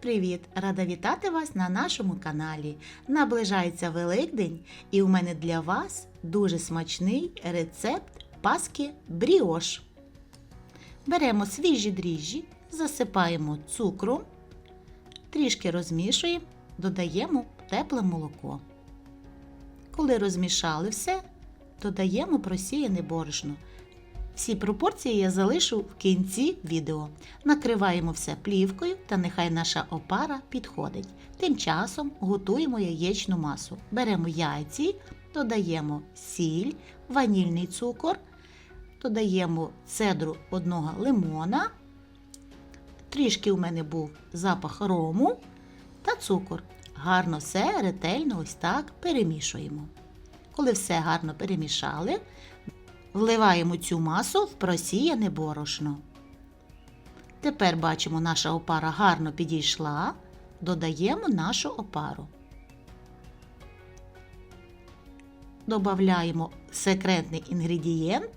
Привіт-привіт! Рада вітати вас на нашому каналі. Наближається Великдень, і у мене для вас дуже смачний рецепт паски бріош. Беремо свіжі дріжджі, засипаємо цукром, трішки розмішуємо, додаємо тепле молоко. Коли розмішали все, додаємо просіяне борошно. Всі пропорції я залишу в кінці відео. Накриваємо все плівкою та нехай наша опара підходить. Тим часом готуємо яєчну масу. Беремо яйці, додаємо сіль, ванільний цукор, додаємо цедру одного лимона. Трішки у мене був запах рому та цукор. Гарно все ретельно ось так перемішуємо. Коли все гарно перемішали, Вливаємо цю масу в просіяне борошно. Тепер бачимо, наша опара гарно підійшла. Додаємо нашу опару. Додаємо секретний інгредієнт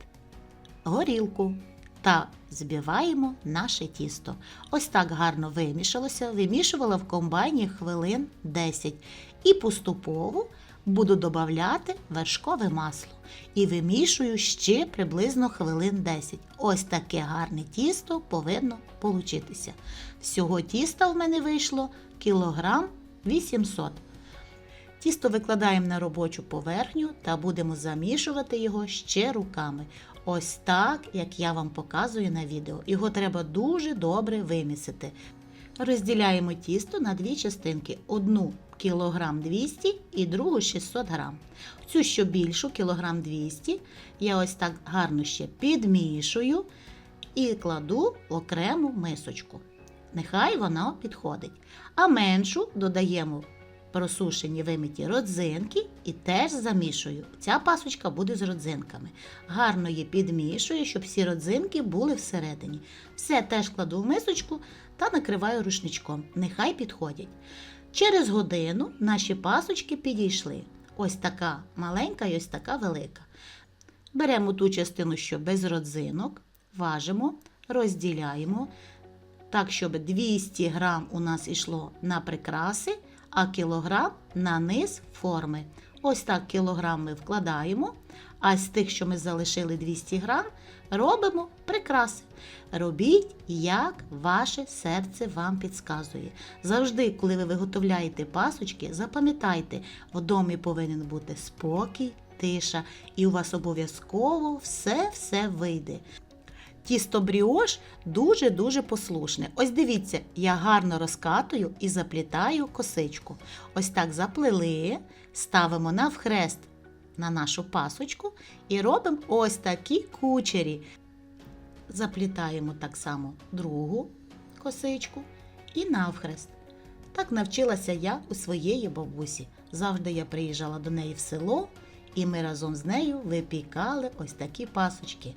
горілку та збиваємо наше тісто. Ось так гарно вимішалося, вимішувала в комбайні хвилин 10 і поступово буду додавати вершкове масло і вимішую ще приблизно хвилин 10. Ось таке гарне тісто повинно получитися. Всього тіста в мене вийшло кілограм 800 Тісто викладаємо на робочу поверхню та будемо замішувати його ще руками. Ось так, як я вам показую на відео. Його треба дуже добре вимісити. Розділяємо тісто на дві частинки: одну кілограм 200 і другу 600 грам. Цю що більшу, кілограм 200, я ось так гарно ще підмішую і кладу в окрему мисочку. Нехай вона підходить. А меншу додаємо просушені вимиті родзинки і теж замішую. Ця пасочка буде з родзинками. Гарно її підмішую, щоб всі родзинки були всередині. Все теж кладу в мисочку та накриваю рушничком. Нехай підходять. Через годину наші пасочки підійшли. Ось така маленька і ось така велика. Беремо ту частину, що без родзинок, важимо, розділяємо, так, щоб 200 грам у нас йшло на прикраси, а кілограм на низ форми. Ось так кілограм ми вкладаємо, а з тих, що ми залишили 200 грам, робимо прикраси. Робіть, як ваше серце вам підказує. Завжди, коли ви виготовляєте пасочки, запам'ятайте, в домі повинен бути спокій, тиша, і у вас обов'язково все-все вийде. Тісто бріош дуже-дуже послушне. Ось дивіться, я гарно розкатую і заплітаю косичку. Ось так заплели, ставимо навхрест на нашу пасочку і робимо ось такі кучері. Заплітаємо так само другу косичку і навхрест. Так навчилася я у своєї бабусі. Завжди я приїжджала до неї в село, і ми разом з нею випікали ось такі пасочки.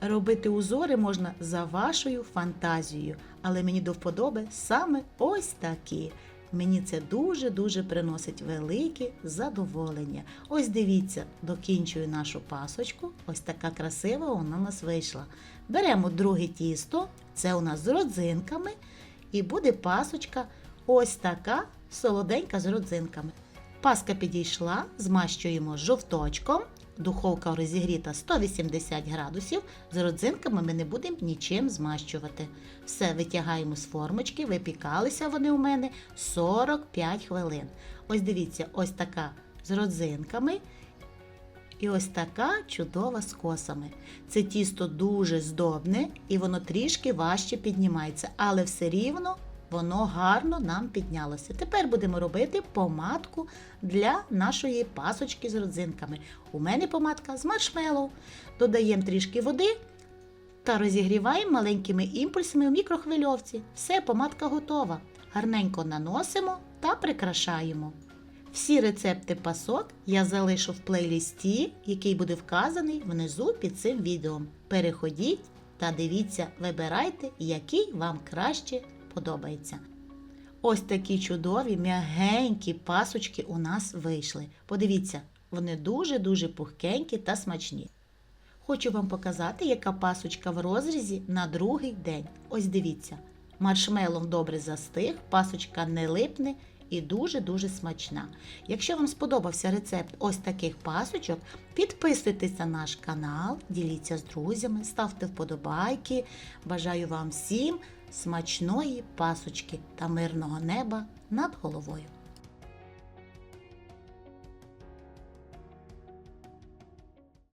Робити узори можна за вашою фантазією, але мені до вподоби саме ось такі. Мені це дуже-дуже приносить велике задоволення. Ось дивіться, докінчую нашу пасочку. Ось така красива вона у нас вийшла. Беремо друге тісто, це у нас з родзинками, і буде пасочка ось така солоденька з родзинками. Паска підійшла, змащуємо жовточком. Духовка розігріта 180 градусів. З родзинками ми не будемо нічим змащувати. Все витягаємо з формочки, випікалися вони у мене 45 хвилин. Ось дивіться, ось така з родзинками. І ось така чудова з косами. Це тісто дуже здобне і воно трішки важче піднімається, але все рівно воно гарно нам піднялося. Тепер будемо робити помадку для нашої пасочки з родзинками. У мене помадка з маршмеллоу. Додаємо трішки води та розігріваємо маленькими імпульсами в мікрохвильовці. Все, помадка готова. Гарненько наносимо та прикрашаємо. Всі рецепти пасок я залишу в плейлісті, який буде вказаний внизу під цим відео. Переходіть та дивіться, вибирайте, який вам краще подобається. Ось такі чудові, м'ягенькі пасочки у нас вийшли. Подивіться, вони дуже-дуже пухкенькі та смачні. Хочу вам показати, яка пасочка в розрізі на другий день. Ось дивіться. Маршмелом добре застиг, пасочка не липне і дуже-дуже смачна. Якщо вам сподобався рецепт ось таких пасочок, підписуйтесь на наш канал, діліться з друзями, ставте вподобайки. Бажаю вам всім смачної пасочки та мирного неба над головою.